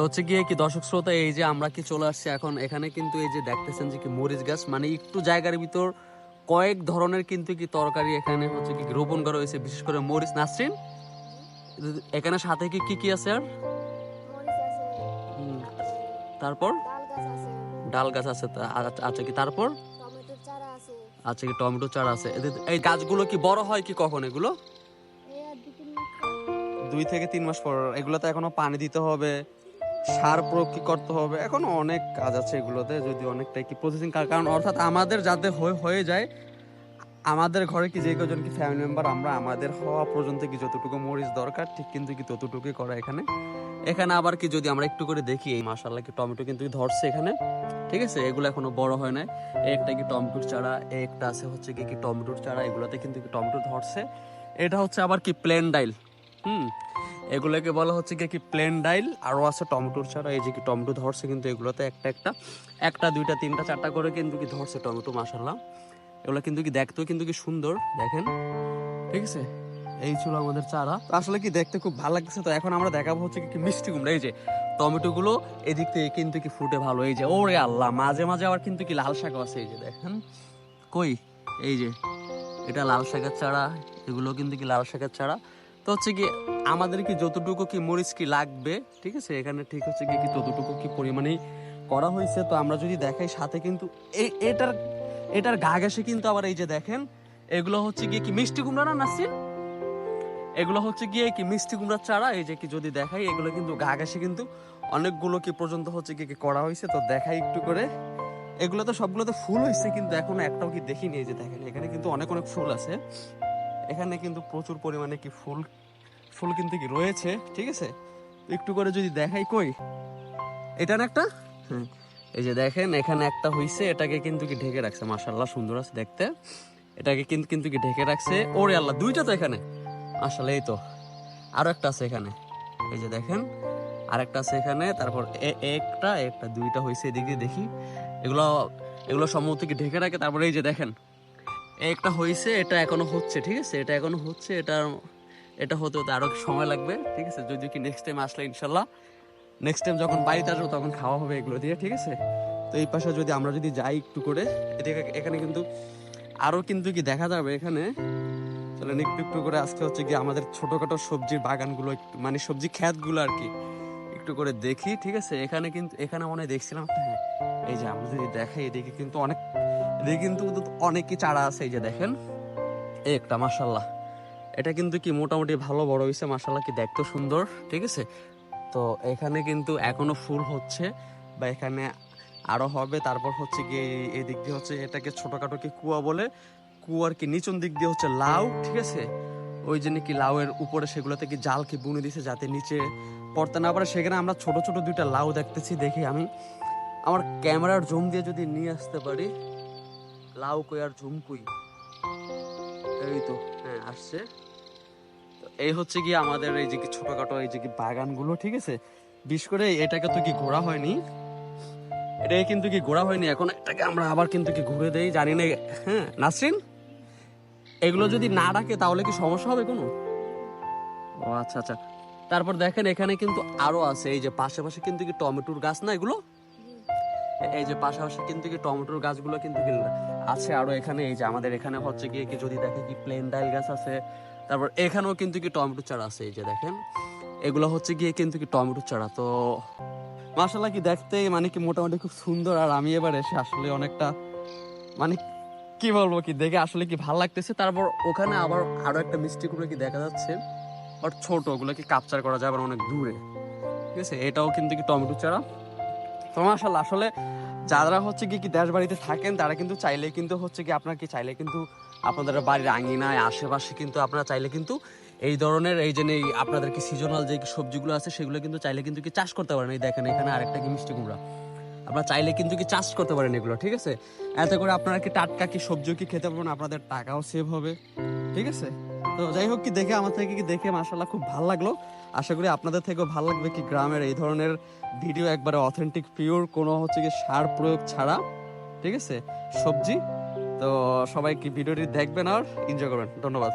তো হচ্ছে গিয়ে কি দর্শক শ্রোতা এই যে আমরা কি চলে আসছি এখন এখানে কিন্তু এই যে দেখতেছেন যে কি মরিচ গাছ মানে একটু জায়গার ভিতর কয়েক ধরনের কিন্তু কি তরকারি এখানে হচ্ছে কি রোপণ করা হয়েছে বিশেষ করে মরিচ। নাসরিন এখানে সাথে কি কি কি আছে আর? তারপর? ডাল গাছ আছে আচ্ছা- কি তারপর? আচ্ছা কি টমেটো চারা আছে। এই গাছগুলো কি বড় হয় কি কখন এগুলো? দুই থেকে তিন মাস পর এগুলো তো এখনও পানি দিতে হবে। সার প্রয়োগ কি করতে হবে? এখনও অনেক কাজ আছে এগুলোতে, যদি অনেকটাই কি প্রসেসিং কারণ অর্থাৎ আমাদের যাতে হয়ে যায়, আমাদের ঘরে কি যে কজন কি ফ্যামিলি মেম্বার আমরা আমাদের হওয়া পর্যন্ত কি যতটুকু মরিচ দরকার, ঠিক কিন্তু কি ততটুকুই করা এখানে। এখানে আবার কি যদি আমরা একটু করে দেখি, এই মাসাল্লাহ কি টমেটো কিন্তু ধরছে এখানে, ঠিক আছে? এগুলো এখনও বড় হয় না একটা কি টমেটোর চারা, একটা আছে হচ্ছে কি কি টমেটোর চারা, এগুলোতে কিন্তু টমেটো ধরছে। এটা হচ্ছে আবার কি প্লেন ডাইল, হুম? এগুলোকে বলা হচ্ছে কি প্লেন ডাইল আরও আছে টমেটোর চারা, এই যে কি টমেটো ধরছে কিন্তু এগুলোতে একটা একটা একটা, দুইটা, তিনটা, চারটা করে কিন্তু কি ধরছে টমেটো মাসাল্লাহ এগুলো কিন্তু কি দেখতেও কিন্তু কি সুন্দর, দেখেন। ঠিক আছে? এই ছিল আমাদের চারা। আসলে কি দেখতে খুব ভালো লাগছে তো এখন আমরা দেখাবো হচ্ছে কি কি মিষ্টি কুমড়া, এই যে টমেটো গুলো এদিক থেকে কিন্তু কি ফুটে ভালো, এই যে, ওরে আল্লাহ, মাঝে মাঝে আবার কিন্তু কি লাল শাক আছে, এই যে দেখেন। কই? এই যে, এটা লাল শাকের চারা, এগুলো কিন্তু কি লাল শাকের চারা। তো হচ্ছে কি আমাদের কি যতটুকু কি মরিচ কি লাগবে, ঠিক আছে? এখানে ঠিক হচ্ছে কি ততটুকু কি পরিমাণেই করা হয়েছে। তো আমরা যদি দেখাই সাথে কিন্তু এটার এটার গা ঘেসে কিন্তু আবার এই যে দেখেন, এগুলো হচ্ছে গিয়ে কি মিষ্টি কুমড়া না নাসির? এগুলো হচ্ছে গিয়ে কি মিষ্টি কুমড়ার চারা, এই যে কি যদি দেখাই, এগুলো কিন্তু গা ঘেসে কিন্তু অনেকগুলো কি পর্যন্ত হচ্ছে কি করা হয়েছে। তো দেখাই একটু করে। এগুলো তো সবগুলোতে ফুল হয়েছে, কিন্তু এখনও একটাও কি দেখিনি। এই যে দেখেন, এখানে কিন্তু অনেক অনেক ফুল আছে। এখানে কিন্তু প্রচুর পরিমাণে কি ফুল ফুল কিন্তু কি রয়েছে, ঠিক আছে? একটু করে যদি দেখাই কই? এটা না একটা? এই যে দেখেন, এখানে একটা হইছে, এটাকে কিন্তু কি ঢেকে রাখছে মাশাল্লাহ সুন্দর আছে দেখতে। এটাকে কিন্তু কিন্তু কি ঢেকে রাখছে, ওরে আল্লাহ, দুইটা তো এখানে। আসলে এই তো। আরও একটা আছে এখানে। এই যে দেখেন, আরেকটা আছে এখানে, তারপর একটা একটা, দুইটা হয়েছে এদিকে দেখি। এগুলো এগুলো সম্ভবত কি ঢেকে রাখে, তারপরে এই যে দেখেন একটা হয়েছে এটা এখনও হচ্ছে, ঠিক আছে? এটা এখনও হচ্ছে, এটা এটা হতে হতে আরও সময় লাগবে, ঠিক আছে? যদি কি নেক্সট টাইম আসলে, ইনশাল্লাহ। নেক্সট টাইম যখন বাড়িতে আসব, তখন খাওয়া হবে এগুলো দিয়ে, ঠিক আছে? তো এই পাশে যদি আমরা যদি যাই একটু করে, এদিকে এখানে কিন্তু আরও কিন্তু কি দেখা যাবে এখানে? চলেন একটু একটু করে আজকে হচ্ছে কি আমাদের ছোটখাটো সবজির বাগানগুলো মানে সবজি ক্ষেতগুলো আর কি, একটু করে দেখি, ঠিক আছে? এখানে কিন্তু, এখানে মনে হয় দেখছিলাম হ্যাঁ। এই যে আমরা যদি দেখাই, এদিকে কিন্তু অনেক এদিকে কিন্তু অনেকই চারা আছে, এই যে দেখেন। এই একটা মাসাল্লাহ এটা কিন্তু কি মোটামুটি ভালো বড় হয়েছে মাসাল্লাহ কি দেখতে সুন্দর, ঠিক আছে? তো এখানে কিন্তু এখনও ফুল হচ্ছে বা এখানে আরও হবে। তারপর হচ্ছে কি এই দিক দিয়ে হচ্ছে এটাকে ছোটখাটো কি কুয়া বলে? কুয়ার কি নিচন দিক দিয়ে হচ্ছে লাউ, ঠিক আছে? ওই জন্য কি লাউয়ের উপরে সেগুলোতে কি জাল কি বুনে দিছে যাতে নিচে পড়তে না পারে। সেখানে আমরা ছোট ছোট দুইটা লাউ দেখতেছি, দেখি আমি। আমার ক্যামেরার জুম দিয়ে যদি নিয়ে আসতে পারি। লাউ কই আর ঝুম কই? এই তো হ্যাঁ আসছে। এই হচ্ছে কি আমাদের এই যে কি ছোটখাটো এই যে কি বাগানগুলো, ঠিক আছে? বিশেষ করে এটাকে তো কি ঘোরা হয়নি? এটাকে কিন্তু কি ঘোরা হয়নি? এখন এটাকে আমরা আবার কিন্তু কি ঘুরে দেই, জানি না। হ্যাঁ নাসরিন? এগুলো যদি না ডাকে তাহলে কি সমস্যা হবে কোনো? ও আচ্ছা আচ্ছা। তারপর দেখেন এখানে কিন্তু আরও আছে, এই যে পাশে পাশে কিন্তু কি টমেটোর গাছ না এগুলো? এই যে পাশাপাশি কিন্তু কি টমেটোর গাছগুলো কিন্তু আছে আরও এখানে, এই যে আমাদের এখানে হচ্ছে গিয়ে কি যদি দেখে কি প্লেন ডাইল গাছ আছে। তারপর এখানেও কিন্তু কি টমেটো চারা আছে, এই যে দেখেন। এগুলো হচ্ছে গিয়ে কিন্তু কি টমেটো চারা, তো মাসাল্লাহ কি দেখতে মানে কি মোটামুটি খুব সুন্দর। আর আমি এবার এসে আসলে অনেকটা মানে কি বলব কি, দেখে আসলে কি ভালো লাগতেছে। তারপর ওখানে আবার আরও একটা মিষ্টি কুমড়ো কি দেখা যাচ্ছে। বাট ছোট, ওগুলো কি কাপচার করা যায় আবার অনেক দূরে। ঠিক আছে? এটাও কিন্তু কি টমেটো চারা। তো আসলে যারা হচ্ছে কি দেশ বাড়িতে থাকেন, তারা কিন্তু চাইলে কিন্তু হচ্ছে কি আপনার কি চাইলে কিন্তু আপনাদের বাড়ির আঙিনায়, আশেপাশে কিন্তু আপনারা চাইলে কিন্তু এই ধরনের এই যে আপনাদের কি সিজনাল যে সবজিগুলো আছে, সেগুলো কিন্তু চাইলে কিন্তু কি চাষ করতে পারেন। এই দেখেন, এখানে আরেকটা কি মিষ্টি কুমড়া। আপনারা চাইলে কিন্তু কি চাষ করতে পারেন এগুলো, ঠিক আছে? এতে করে আপনারা কি টাটকা কি সবজিও কি খেতে পারবেন, আপনাদের টাকাও সেভ হবে, ঠিক আছে? তো যাই হোক কি, দেখে আমার থেকে কি, দেখে মাসাল্লাহ খুব ভালো লাগল। আশা করি আপনাদের থেকেও ভালো লাগবে কি, গ্রামের এই ধরনের ভিডিও একবারে অথেন্টিক পিওর কোনো হচ্ছে কি সার প্রয়োগ ছাড়া, ঠিক আছে? সবজি। তো সবাই কি ভিডিওটি দেখবেন আর এনজয় করবেন। ধন্যবাদ।